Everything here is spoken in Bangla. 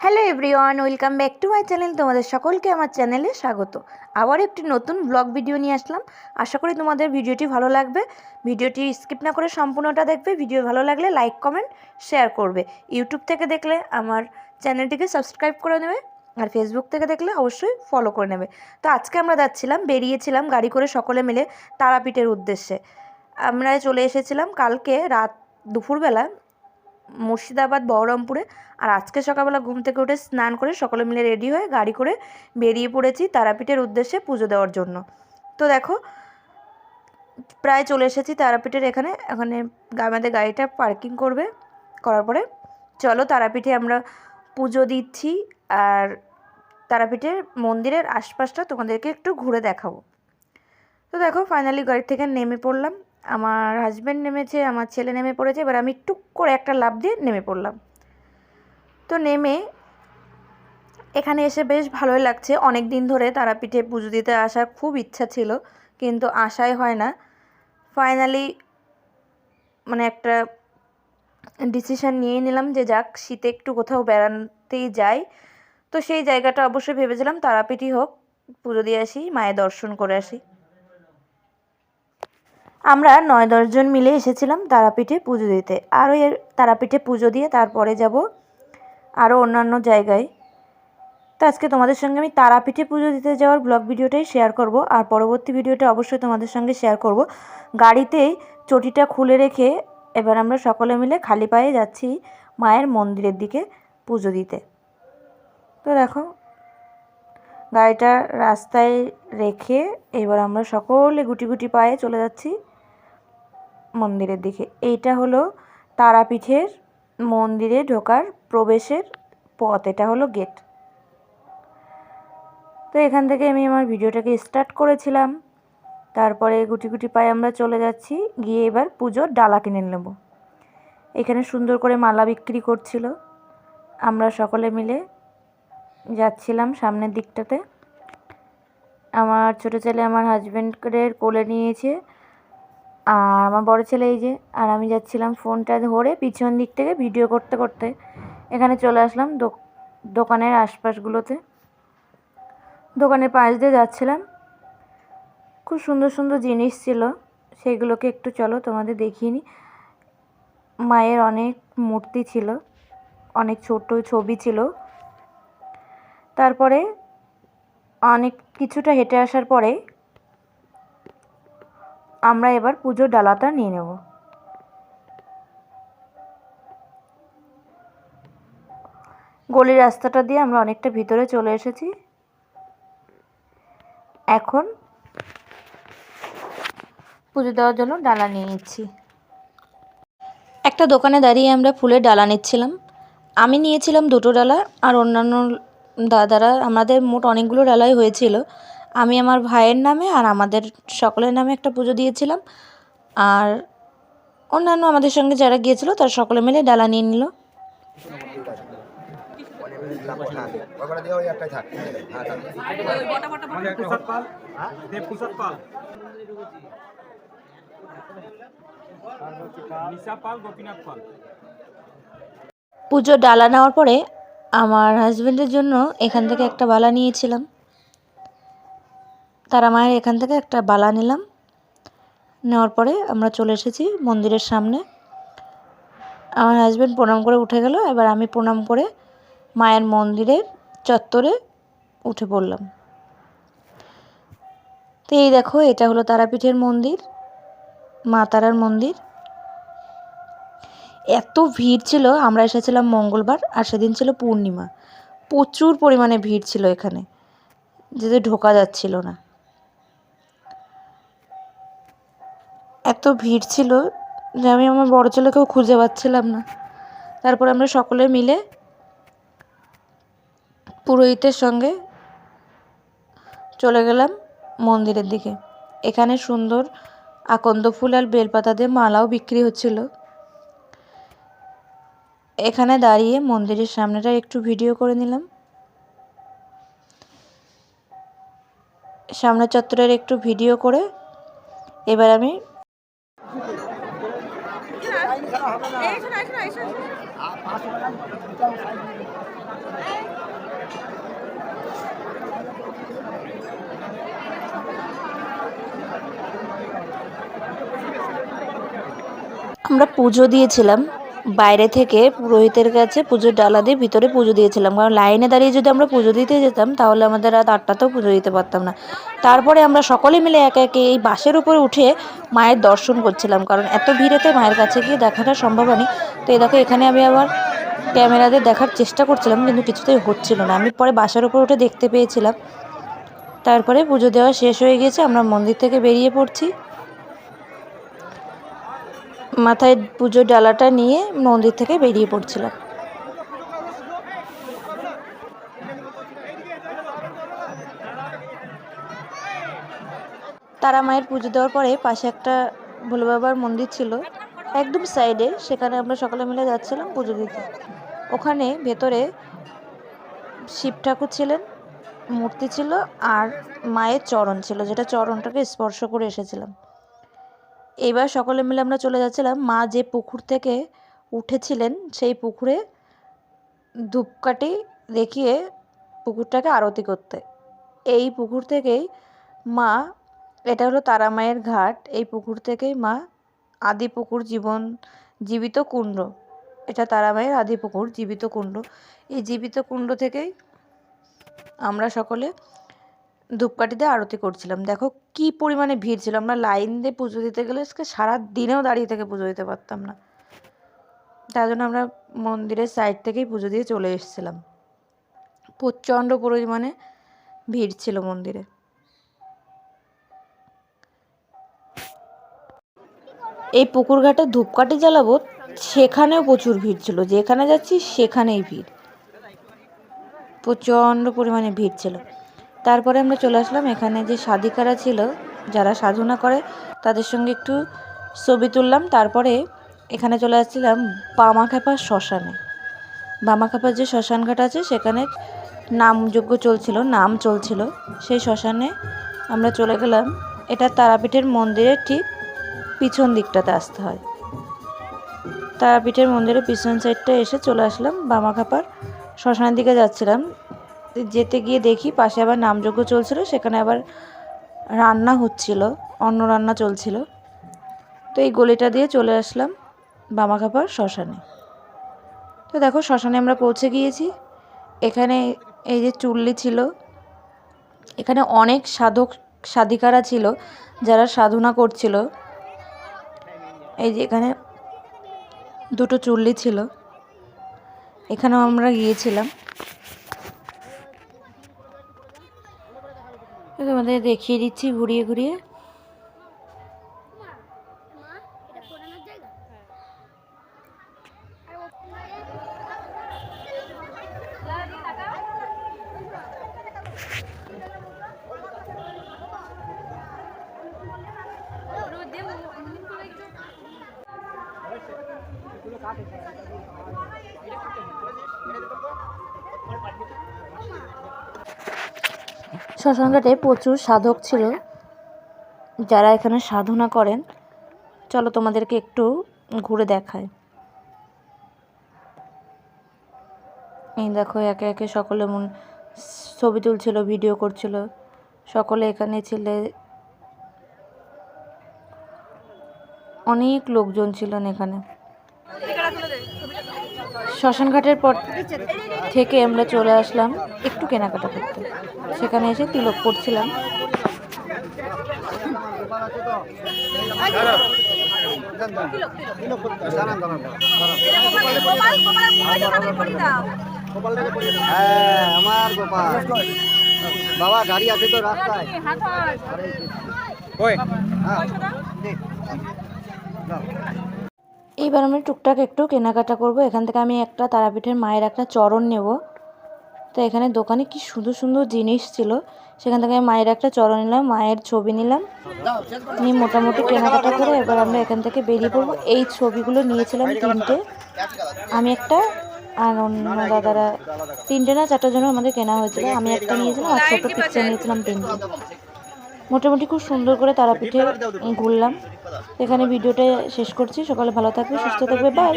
Hello everyone welcome back to my channel তোমাদের সকলকে আমার চ্যানেলে স্বাগত। আবার একটি নতুন ব্লগ ভিডিও নিয়ে আসলাম। আশা করি তোমাদের ভিডিওটি ভালো লাগবে। ভিডিওটি স্কিপ না করে সম্পূর্ণটা দেখবে। ভিডিও ভালো লাগলে লাইক কমেন্ট শেয়ার করবে। ইউটিউব থেকে দেখলে আমার চ্যানেলটিকে সাবস্ক্রাইব করে নেবে। আর ফেসবুক থেকে দেখলে অবশ্যই ফলো করে নেবে। তো আজকে আমরা যাচ্ছিলাম, বেরিয়েছিলাম গাড়ি করে সকলে মিলে তারাপীঠের উদ্দেশ্যে। আমরা চলে এসেছিলাম। কালকে রাত দুপুরবেলা মুর্শিদাবাদ, বহরমপুরে। আর আজকে সকালবেলা ঘুম থেকে উঠে স্নান করে সকলে মিলে রেডি হয়ে গাড়ি করে বেরিয়ে পড়েছি তারাপীঠের উদ্দেশ্যে পুজো দেওয়ার জন্য। তো দেখো, প্রায় চলে এসেছি তারাপীঠের এখানে। এখানে আমাদের গাড়িটা পার্কিং করবে করার পরে। চলো তারাপীঠে আমরা পুজো দিচ্ছি আর তারাপীঠের মন্দিরের আশপাশটা তোমাদেরকে একটু ঘুরে দেখাবো। তো দেখো ফাইনালি গাড়ি থেকে নেমে পড়লাম। আমার হাজব্যান্ড নেমেছে, আমার ছেলে নেমে পড়েছে, এবার আমি টুক করে একটা লাভ দিয়ে নেমে পড়লাম। তো নেমে এখানে এসে বেশ ভালোই লাগছে। অনেক দিন ধরে তারাপীঠে পুজো দিতে আসার খুব ইচ্ছা ছিল, কিন্তু আশাই হয় না। ফাইনালি মানে একটা ডিসিশান নিয়ে নিলাম যে যাক, শীতে একটু কোথাও বেড়াতেই যাই। তো সেই জায়গাটা অবশ্যই ভেবেছিলাম তারাপীঠই হোক, পুজো দিয়ে আসি, মায়ের দর্শন করে আসি। আমরা নয় দশজন মিলে এসেছিলাম তারাপীঠে পুজো দিতে। আরও এর তারাপীঠে পুজো দিয়ে তারপরে যাব আরও অন্যান্য জায়গায়। তো আজকে তোমাদের সঙ্গে আমি তারাপীঠে পুজো দিতে যাওয়ার ব্লগ ভিডিওটাই শেয়ার করব। আর পরবর্তী ভিডিওটা অবশ্যই তোমাদের সঙ্গে শেয়ার করব। গাড়িতেই চটিটা খুলে রেখে এবার আমরা সকলে মিলে খালি পায়ে যাচ্ছি মায়ের মন্দিরের দিকে পুজো দিতে। তো দেখো গাড়িটা রাস্তায় রেখে এবার আমরা সকলে গুটি গুটি পায়ে চলে যাচ্ছি মন্দিরের দিকে। এইটা হলো তারাপীঠের মন্দিরে ঢোকার প্রবেশের পথ, এটা হলো গেট। তো এখান থেকে আমি আমার ভিডিওটাকে স্টার্ট করেছিলাম। তারপরে গুটি গুটি পায়ে আমরা চলে যাচ্ছি, গিয়ে এবার পুজোর ডালা কিনে নেব। এখানে সুন্দর করে মালা বিক্রি করছিল। আমরা সকলে মিলে যাচ্ছিলাম সামনের দিকটাতে। আমার ছোটো ছেলে আমার হাজব্যান্ডের কোলে নিয়েছে। আর আমার বড় ছেলে এই যে, আর আমি যাচ্ছিলাম ফোনটা ধরে পিছন দিক থেকে ভিডিও করতে করতে। এখানে চলে আসলাম দোকানের আশপাশগুলোতে। দোকানের পাশ দিয়ে যাচ্ছিলাম। খুব সুন্দর সুন্দর জিনিস ছিল, সেগুলোকে একটু চলো তোমাদের দেখিয়ে নিই মায়ের অনেক মূর্তি ছিল, অনেক ছোট ছবি ছিল। তারপরে অনেক কিছুটা হেঁটে আসার পরে আমরা এবার পুজোর ডালাটা নিয়ে নেব। গলির রাস্তাটা দিয়ে আমরা অনেকটা ভিতরে চলে এসেছি। এখন পুজো দেওয়ার জন্য ডালা নিয়ে নিচ্ছি। একটা দোকানে দাঁড়িয়ে আমরা ফুলের ডালা নিচ্ছিলাম। আমি নিয়েছিলাম দুটো ডালা আর অন্যান্য দাদারা আমাদের মোট অনেকগুলো ডালাই হয়েছিল। আমি আমার ভাইয়ের নামে আর আমাদের সকলের নামে একটা পুজো দিয়েছিলাম। আর অন্যান্য আমাদের সঙ্গে যারা গিয়েছিল তারা সকলে মিলে ডালা নিয়ে নিল। পুজো ডালা নেওয়ার পরে আমার হাজব্যান্ডের জন্য এখান থেকে একটা বালা নিয়েছিলাম। তারা মায়ের এখান থেকে একটা বালা নিলাম। নেওয়ার পরে আমরা চলে এসেছি মন্দিরের সামনে। আমার হাজব্যান্ড প্রণাম করে উঠে গেল। এবার আমি প্রণাম করে মায়ের মন্দিরের চত্বরে উঠে পড়লাম। তো এই দেখো, এটা হলো তারাপীঠের মন্দির, মা তারার মন্দির। এত ভিড় ছিল, আমরা এসেছিলাম মঙ্গলবার আর সেদিন ছিল পূর্ণিমা। প্রচুর পরিমাণে ভিড় ছিল এখানে যেতে ঢোকা যাচ্ছিল না। এত ভিড় ছিল যে আমি আমার বড় ছেলেকেও খুঁজে পাচ্ছিলাম না। তারপর আমরা সকলে মিলে পুরোহিতের সঙ্গে চলে গেলাম মন্দিরের দিকে। এখানে সুন্দর আকন্দ ফুল আর বেলপাতা দিয়ে মালাও বিক্রি হচ্ছিল। এখানে দাঁড়িয়ে মন্দিরের সামনেটা একটু ভিডিও করে নিলাম। সামনে চত্বরের একটু ভিডিও করে এবার আমি আমরা পুজো দিয়েছিলাম। বাইরে থেকে পুরোহিতের কাছে পুজোর ডালা দিয়ে ভিতরে পুজো দিয়েছিলাম। কারণ লাইনে দাঁড়িয়ে যদি আমরা পুজো দিতে যেতাম, তাহলে আমাদের রাত আটটাতেও পুজো দিতে পারতাম না। তারপরে আমরা সকলে মিলে একে একে এই বাসের উপরে উঠে মায়ের দর্শন করছিলাম। কারণ এত ভিড়েতে মায়ের কাছে গিয়ে দেখাটা সম্ভব হয়নি। তো এই দেখো, এখানে আমি আবার ক্যামেরাতে দেখার চেষ্টা করছিলাম, কিন্তু কিছুতেই হচ্ছিল না। আমি পরে বাসের উপর উঠে দেখতে পেয়েছিলাম। তারপরে পুজো দেওয়া শেষ হয়ে গেছে আমরা মন্দির থেকে বেরিয়ে পড়ছি। মাথায় পুজোর ডালাটা নিয়ে মন্দির থেকে বেরিয়ে পড়ছিলাম। তারা মায়ের পুজো দেওয়ার পরে পাশে একটা ভোলে বাবার মন্দির ছিল, একদম সাইডে সেখানে আমরা সকলে মিলে যাচ্ছিলাম পুজো দিতে। ওখানে ভেতরে শিব ঠাকুর ছিলেন, মূর্তি ছিল আর মায়ের চরণ ছিল, যেটা চরণটাকে স্পর্শ করে এসেছিলাম। এবার সকলে মিলে আমরা চলে যাচ্ছিলাম। মা যে পুকুর থেকে উঠেছিলেন, সেই পুকুরে ধূপকাঠি দেখিয়ে পুকুরটাকে আরতি করতে। এই পুকুর থেকেই মা, এটা হলো তারা মায়ের ঘাট, এই পুকুর থেকেই মা আদি পুকুর জীবন, জীবিত কুণ্ড। এটা তারা মায়ের আদি পুকুর, জীবিত কুণ্ড। এই জীবিত কুণ্ড থেকেই আমরা সকলে ধূপকাঠি দিয়ে আরতি করছিলাম। দেখো কি পরিমাণে ভিড় ছিল। আমরা লাইন দিয়ে পুজো দিতে গেলে আজকে সারা দিনেও দাঁড়িয়ে থেকে পুজো দিতে পারতাম না। তার জন্য আমরা মন্দিরের সাইড থেকেই পুজো দিয়ে চলে এসেছিলাম। প্রচণ্ড পরিমাণে ভিড় ছিল মন্দিরে। এই পুকুর ঘাটে ধূপকাঠি জ্বালাবো, সেখানেও প্রচুর ভিড় ছিল। যেখানে যাচ্ছি সেখানেই ভিড়। প্রচণ্ড পরিমাণে ভিড় ছিল। তারপরে আমরা চলে আসলাম এখানে যে সাধিকারা ছিল, যারা সাধনা করে, তাদের সঙ্গে একটু ছবি তুললাম। তারপরে এখানে চলে আসছিলাম বামাখ্যাপা শ্মশানে। বামাখ্যাপার যে শ্মশান ঘাট আছে, সেখানে নামযজ্ঞ চলছিল, নাম চলছিল। সেই শ্মশানে আমরা চলে গেলাম। এটা তারাপীঠের মন্দিরের ঠিক পিছন দিকটাতে আসতে হয়। তারাপীঠের মন্দিরের পিছন সাইডটা এসে চলে আসলাম বামাখাপার শ্মশানের দিকে যাচ্ছিলাম। যেতে গিয়ে দেখি পাশে আবার নামযজ্ঞ চলছিল, সেখানে আবার রান্না হচ্ছিল, অন্ন রান্না চলছিল। তো এই গলিটা দিয়ে চলে আসলাম বামাখাপার শ্মশানে। তো দেখো শ্মশানে আমরা পৌঁছে গিয়েছি। এখানে এই যে চুল্লি ছিল, এখানে অনেক সাধক সাধিকারা ছিল যারা সাধনা করছিল। এই যে এখানে দুটো চুল্লি ছিল, এখানেও আমরা গিয়েছিলাম। তোমাদের দেখিয়ে দিচ্ছি ঘুরিয়ে ঘুরিয়ে। শ্মশানঘাটে প্রচুর সাধক ছিল, যারা এখানে সাধনা করেন। চলো তোমাদেরকে একটু ঘুরে দেখায় এই দেখো, একে একে সকলে মন, ছবি তুলছিল, ভিডিও করছিল। সকলে এখানে ছিলে। অনেক লোকজন ছিলেন এখানে। শ্মশানঘাটের পর থেকে আমরা চলে আসলাম একটু কেনাকাটা করতে। সেখানে এসে তিলক করছিলাম হ্যাঁ আমার গোপাল। বাবা গাড়ি আছে তো রাস্তায়। হ্যাঁ। এইবার আমি টুকটাক একটু কেনাকাটা করব। এখান থেকে আমি একটা তারাপীঠের মায়ের একটা চরণ নেব। তো এখানে দোকানে কি সুন্দর সুন্দর জিনিস ছিল। সেখান থেকে আমি মায়ের একটা চরণ নিলাম, মায়ের ছবি নিলাম। নিয়ে মোটামুটি কেনাকাটা করে এবার আমরা এখান থেকে বেরিয়ে পড়ব। এই ছবিগুলো নিয়েছিলাম তিনটে। আমি একটা আর অন্য দাদারা তিনটে না চারটার জন্য আমাদের কেনা হয়েছিল। আমি একটা নিয়েছিলাম আর ছোটো পিকচার নিয়েছিলাম তিনটে। মোটামুটি খুব সুন্দর করে তারাপীঠে ঘুরলাম। এখানে ভিডিওটা শেষ করছি। সকালে ভালো থাকবে সুস্থ থাকবে বাই